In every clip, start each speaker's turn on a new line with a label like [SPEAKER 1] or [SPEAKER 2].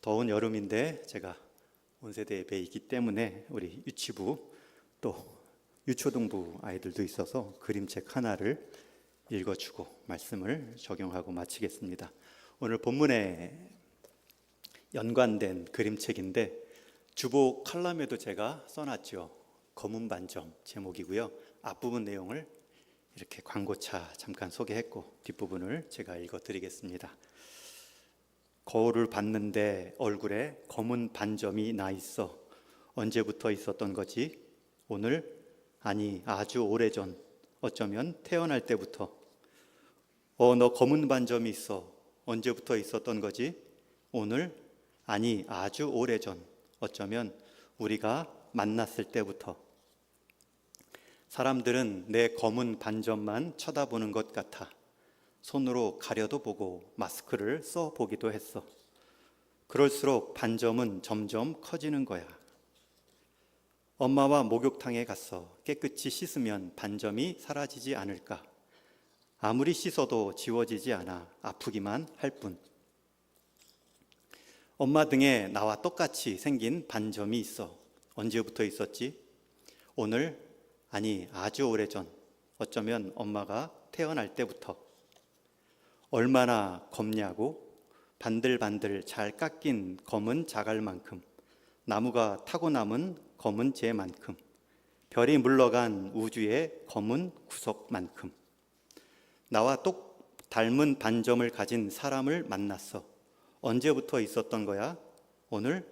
[SPEAKER 1] 더운 여름인데 제가 온세대 예배이기 때문에 우리 유치부 또 유초등부 아이들도 있어서 그림책 하나를 읽어주고 말씀을 적용하고 마치겠습니다. 오늘 본문에 연관된 그림책인데 주보 칼럼에도 제가 써놨죠. 검은 반점 제목이고요. 앞부분 내용을 이렇게 광고차 잠깐 소개했고 뒷부분을 제가 읽어드리겠습니다. 거울을 봤는데 얼굴에 검은 반점이 나 있어. 언제부터 있었던 거지? 오늘? 아니, 아주 오래전. 어쩌면 태어날 때부터. 어, 너 검은 반점이 있어. 언제부터 있었던 거지? 오늘? 아니, 아주 오래전. 어쩌면 우리가 만났을 때부터. 사람들은 내 검은 반점만 쳐다보는 것 같아. 손으로 가려도 보고 마스크를 써 보기도 했어. 그럴수록 반점은 점점 커지는 거야. 엄마와 목욕탕에 갔어. 깨끗이 씻으면 반점이 사라지지 않을까? 아무리 씻어도 지워지지 않아. 아프기만 할 뿐. 엄마 등에 나와 똑같이 생긴 반점이 있어. 언제부터 있었지? 오늘? 아니, 아주 오래전. 어쩌면 엄마가 태어날 때부터. 얼마나 검냐고? 반들반들 잘 깎인 검은 자갈만큼. 나무가 타고 남은 검은 재만큼. 별이 물러간 우주의 검은 구석만큼. 나와 똑 닮은 반점을 가진 사람을 만났어. 언제부터 있었던 거야? 오늘?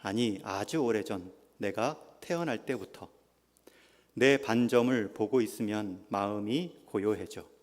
[SPEAKER 1] 아니, 아주 오래전. 내가 태어날 때부터. 내 반점을 보고 있으면 마음이 고요해져.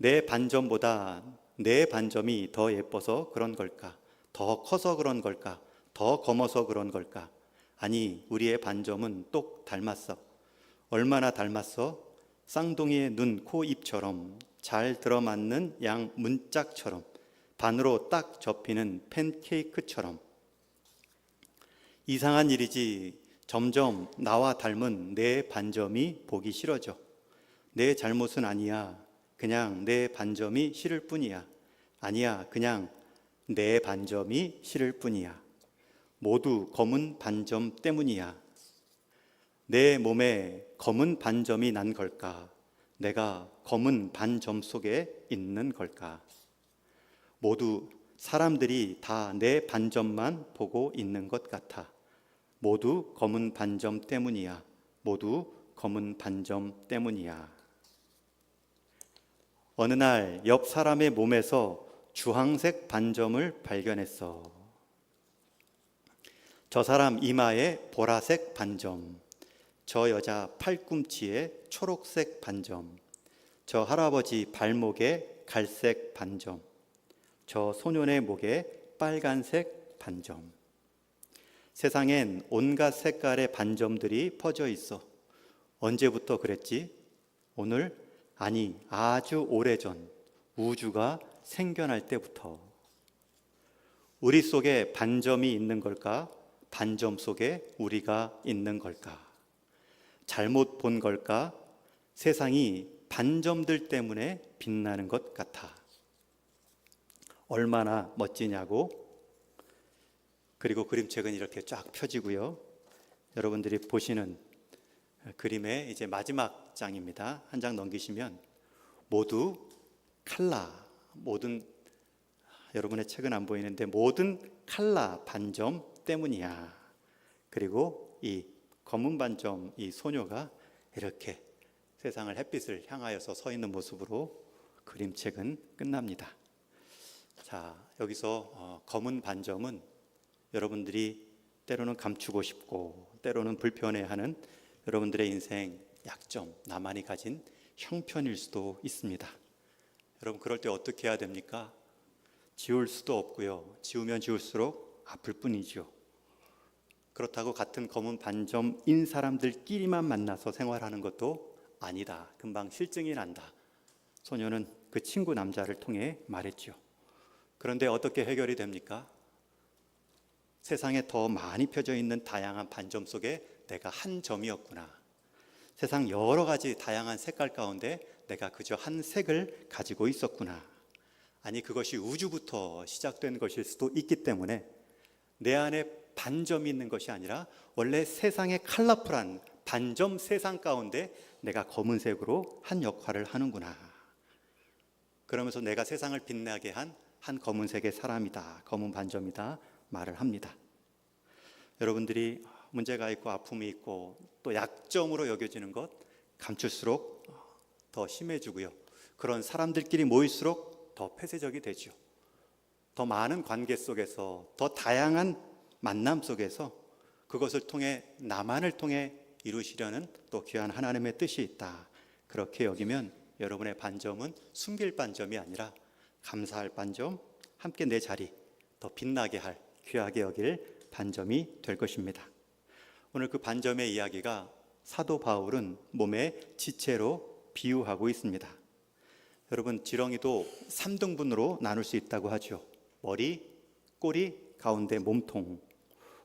[SPEAKER 1] 내 반점보다 내 반점이 더 예뻐서 그런 걸까? 더 커서 그런 걸까? 더 검어서 그런 걸까? 아니, 우리의 반점은 똑 닮았어. 얼마나 닮았어? 쌍둥이의 눈, 코, 입처럼 잘 들어맞는 양 문짝처럼 반으로 딱 접히는 팬케이크처럼 이상한 일이지 점점 나와 닮은 내 반점이 보기 싫어져. 내 잘못은 아니야. 그냥 내 반점이 싫을 뿐이야. 아니야. 그냥 내 반점이 싫을 뿐이야. 모두 검은 반점 때문이야. 내 몸에 검은 반점이 난 걸까? 내가 검은 반점 속에 있는 걸까? 모두 사람들이 다 내 반점만 보고 있는 것 같아. 모두 검은 반점 때문이야. 모두 검은 반점 때문이야. 어느 날 옆 사람의 몸에서 주황색 반점을 발견했어. 저 사람 이마에 보라색 반점, 저 여자 팔꿈치에 초록색 반점, 저 할아버지 발목에 갈색 반점, 저 소년의 목에 빨간색 반점. 세상엔 온갖 색깔의 반점들이 퍼져 있어. 언제부터 그랬지? 오늘? 아니, 아주 오래전 우주가 생겨날 때부터. 우리 속에 반점이 있는 걸까? 반점 속에 우리가 있는 걸까? 잘못 본 걸까? 세상이 반점들 때문에 빛나는 것 같아. 얼마나 멋지냐고? 그리고 그림책은 이렇게 쫙 펴지고요. 여러분들이 보시는 그림의 이제 마지막 장입니다. 한 장 넘기시면 모두 칼라 모든 여러분의 책은 안 보이는데 모든 칼라 반점 때문이야. 그리고 이 검은 반점 이 소녀가 이렇게 세상을 햇빛을 향하여서 서 있는 모습으로 그림책은 끝납니다. 자, 여기서 어, 검은 반점은 여러분들이 때로는 감추고 싶고 때로는 불편해하는 여러분들의 인생 약점, 나만이 가진 형편일 수도 있습니다. 여러분 그럴 때 어떻게 해야 됩니까? 지울 수도 없고요. 지우면 지울수록 아플 뿐이죠. 그렇다고 같은 검은 반점인 사람들끼리만 만나서 생활하는 것도 아니다. 금방 실증이 난다. 소녀는 그 친구 남자를 통해 말했죠. 그런데 어떻게 해결이 됩니까? 세상에 더 많이 펴져 있는 다양한 반점 속에 내가 한 점이었구나. 세상 여러 가지 다양한 색깔 가운데 내가 그저 한 색을 가지고 있었구나. 아니, 그것이 우주부터 시작된 것일 수도 있기 때문에 내 안에 반점이 있는 것이 아니라 원래 세상의 컬러풀한 반점 세상 가운데 내가 검은색으로 한 역할을 하는구나. 그러면서 내가 세상을 빛나게 한 한 검은색의 사람이다. 검은 반점이다. 말을 합니다. 여러분들이 문제가 있고 아픔이 있고 또 약점으로 여겨지는 것 감출수록 더 심해지고요. 그런 사람들끼리 모일수록 더 폐쇄적이 되죠. 더 많은 관계 속에서 더 다양한 만남 속에서 그것을 통해 나만을 통해 이루시려는 또 귀한 하나님의 뜻이 있다. 그렇게 여기면 여러분의 반점은 숨길 반점이 아니라 감사할 반점, 함께 내 자리 더 빛나게 할 귀하게 여길 반점이 될 것입니다. 오늘 그 반점의 이야기가 사도 바울은 몸의 지체로 비유하고 있습니다. 여러분 지렁이도 3등분으로 나눌 수 있다고 하죠. 머리, 꼬리, 가운데 몸통.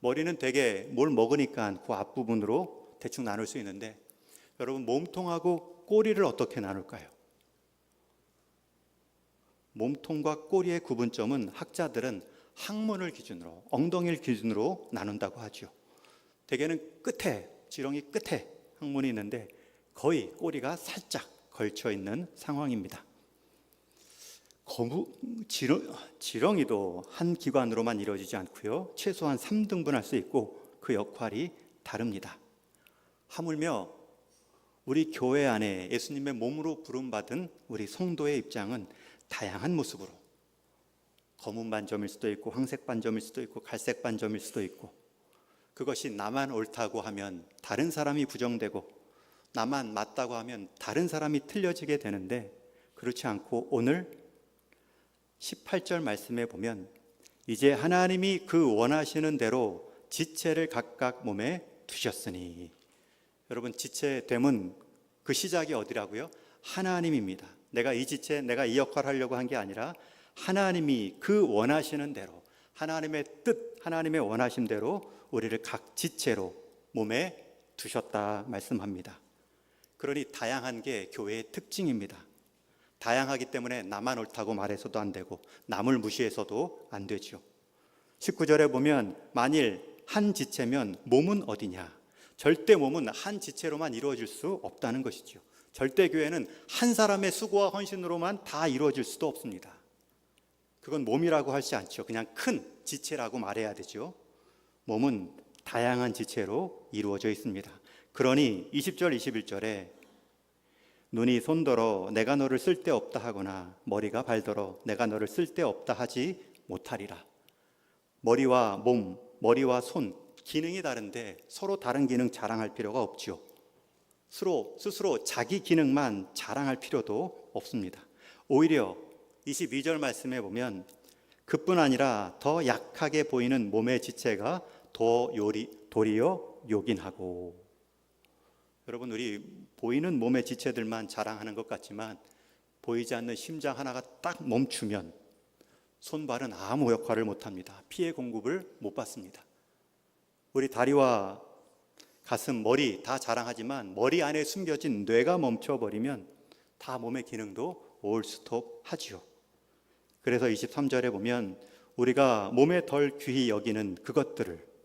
[SPEAKER 1] 머리는 되게 뭘 먹으니까 그 앞부분으로 대충 나눌 수 있는데 여러분 몸통하고 꼬리를 어떻게 나눌까요? 몸통과 꼬리의 구분점은 학자들은 항문을 기준으로 엉덩이를 기준으로 나눈다고 하죠. 대개는 끝에 지렁이 끝에 항문이 있는데 거의 꼬리가 살짝 걸쳐 있는 상황입니다. 거무 지렁, 지렁 이도 한 기관으로만 이루어지지 않고요. 최소한 3등분할 수 있고 그 역할이 다릅니다. 하물며 우리 교회 안에 예수님의 몸으로 부름받은 우리 성도의 입장은 다양한 모습으로 검은 반점일 수도 있고 황색 반점일 수도 있고 갈색 반점일 수도 있고 그것이 나만 옳다고 하면 다른 사람이 부정되고 나만 맞다고 하면 다른 사람이 틀려지게 되는데 그렇지 않고 오늘 18절 말씀에 보면 이제 하나님이 그 원하시는 대로 지체를 각각 몸에 두셨으니 여러분 지체됨은 그 시작이 어디라고요? 하나님입니다. 내가 이 지체, 내가 이 역할을 하려고 한 게 아니라 하나님이 그 원하시는 대로 하나님의 뜻, 하나님의 원하심대로 우리를 각 지체로 몸에 두셨다 말씀합니다. 그러니 다양한 게 교회의 특징입니다. 다양하기 때문에 나만 옳다고 말해서도 안 되고 남을 무시해서도 안 되죠. 19절에 보면 만일 한 지체면 몸은 어디냐? 절대 몸은 한 지체로만 이루어질 수 없다는 것이죠. 절대 교회는 한 사람의 수고와 헌신으로만 다 이루어질 수도 없습니다. 그건 몸이라고 할지 않죠. 그냥 큰 지체라고 말해야 되죠. 몸은 다양한 지체로 이루어져 있습니다. 그러니 20절 21절에 눈이 손더러 내가 너를 쓸데없다 하거나 머리가 발더러 내가 너를 쓸데없다 하지 못하리라. 머리와 몸, 머리와 손 기능이 다른데 서로 다른 기능 자랑할 필요가 없지요. 스스로 스스로 자기 기능만 자랑할 필요도 없습니다. 오히려 22절 말씀에 보면 그뿐 아니라 더 약하게 보이는 몸의 지체가 더 요리 도리어 요긴하고 여러분 우리 보이는 몸의 지체들만 자랑하는 것 같지만 보이지 않는 심장 하나가 딱 멈추면 손발은 아무 역할을 못 합니다. 피해 공급을 못 받습니다. 우리 다리와 가슴, 머리 다 자랑하지만 머리 안에 숨겨진 뇌가 멈춰버리면 다 몸의 기능도 올 스톱 하지요. 그래서 23절에 보면 우리가 몸에 덜 귀히 여기는 그것들을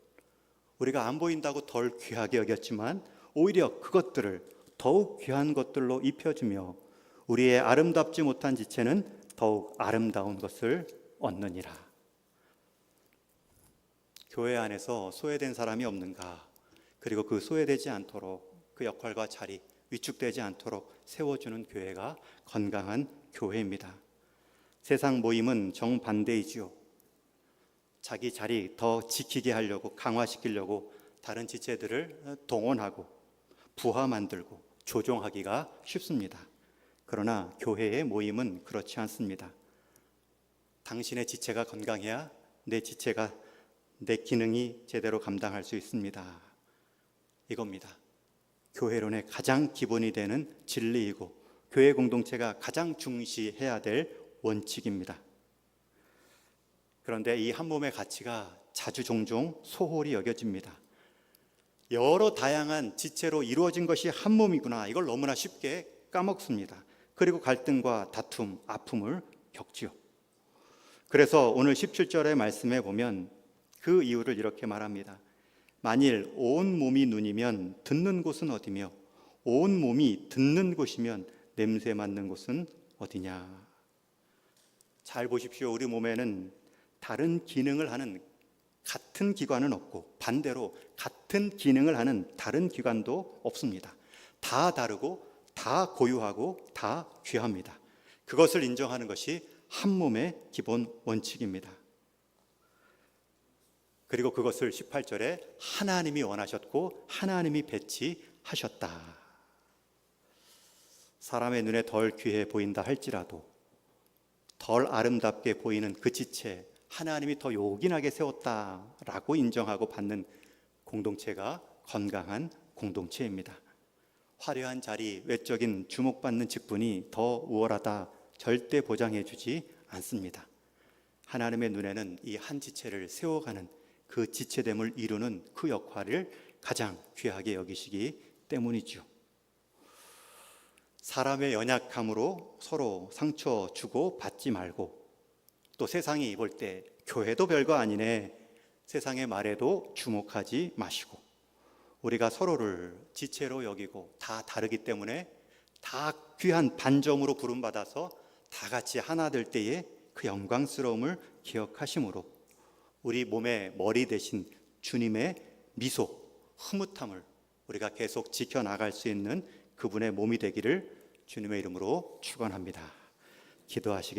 [SPEAKER 1] 우리가 안 보인다고 덜 귀하게 여겼지만 오히려 그것들을 더욱 귀한 것들로 입혀주며 우리의 아름답지 못한 지체는 더욱 아름다운 것을 얻느니라. 교회 안에서 소외된 사람이 없는가? 그리고 그 소외되지 않도록 그 역할과 자리 위축되지 않도록 세워주는 교회가 건강한 교회입니다. 세상 모임은 정반대이지요. 자기 자리 더 지키게 하려고 강화시키려고 다른 지체들을 동원하고 부하 만들고 조종하기가 쉽습니다. 그러나 교회의 모임은 그렇지 않습니다. 당신의 지체가 건강해야 내 지체가 내 기능이 제대로 감당할 수 있습니다. 이겁니다. 교회론의 가장 기본이 되는 진리이고 교회 공동체가 가장 중시해야 될 원칙입니다. 그런데 이 한 몸의 가치가 자주 종종 소홀히 여겨집니다. 여러 다양한 지체로 이루어진 것이 한 몸이구나. 이걸 너무나 쉽게 까먹습니다. 그리고 갈등과 다툼, 아픔을 겪지요. 그래서 오늘 17절의 말씀에 보면 그 이유를 이렇게 말합니다. 만일 온 몸이 눈이면 듣는 곳은 어디며 온 몸이 듣는 곳이면 냄새 맡는 곳은 어디냐? 잘 보십시오. 우리 몸에는 다른 기능을 하는 같은 기관은 없고 반대로 같은 기능을 하는 다른 기관도 없습니다. 다 다르고 다 고유하고 다 귀합니다. 그것을 인정하는 것이 한 몸의 기본 원칙입니다. 그리고 그것을 18절에 하나님이 원하셨고 하나님이 배치하셨다. 사람의 눈에 덜 귀해 보인다 할지라도 덜 아름답게 보이는 그 지체 하나님이 더 요긴하게 세웠다라고 인정하고 받는 공동체가 건강한 공동체입니다. 화려한 자리, 외적인 주목받는 직분이 더 우월하다 절대 보장해 주지 않습니다. 하나님의 눈에는 이 한 지체를 세워가는 그 지체됨을 이루는 그 역할을 가장 귀하게 여기시기 때문이죠. 사람의 연약함으로 서로 상처 주고 받지 말고 또 세상이 볼 때 교회도 별거 아니네 세상의 말에도 주목하지 마시고 우리가 서로를 지체로 여기고 다 다르기 때문에 다 귀한 반점으로 부름받아서 다 같이 하나 될 때의 그 영광스러움을 기억하심으로 우리 몸의 머리 대신 주님의 미소, 흐뭇함을 우리가 계속 지켜나갈 수 있는 그분의 몸이 되기를 주님의 이름으로 축원합니다. 기도하시기